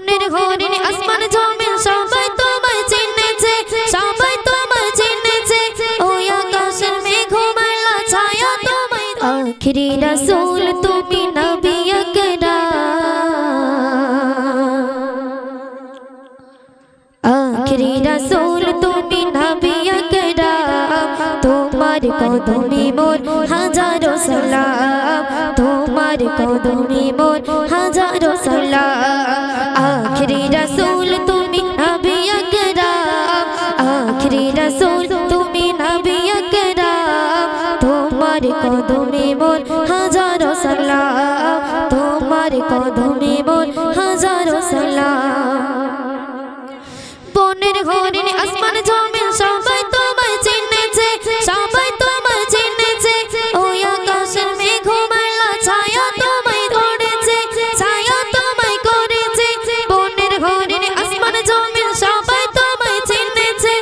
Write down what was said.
বনের হরিণ আসমান জমিন, সবাই তোমায় চিনেছে, সবাই তোমায় চিনেছে। ওই আকাশের মেঘমালা ছায়া তোমায় আখিরি রাসূল, তুমি নবী আকরাম। আখিরি রাসূল, তুমি নবী আকরাম। তোমার কদমে মোর হাজারো সালাম। তোমার কদমে মোর হাজারো তোমার কদমে মোর হাজারো সালাম। তোমার কদমে মোর হাজারো সালাম। বনের হরিণ, আসমান, জমিন, সবাই তোমায় চিনেছে, সবাই তোমায় চিনেছে। ওই আকাশের মেঘমালা ছায়া তোমায় ধরেছে ছায়া তোমায় করেছে। বনের হরিণ, আসমান, জমিন, সবাই তোমায় চিনেছে।